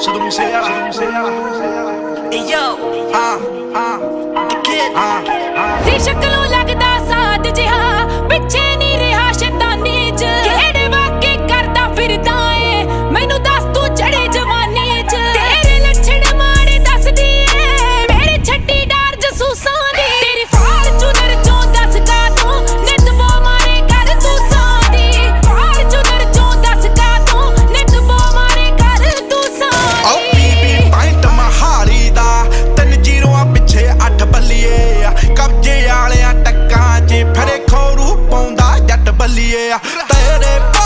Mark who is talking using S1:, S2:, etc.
S1: Sou do museu, sou do museu.
S2: Hey yo,
S1: ah, ah,
S2: kid,
S1: ah, ah.
S3: ਜੀ ਸ਼ਕਲੋਂ ਲੱਗਦਾ
S1: yeah. तेरे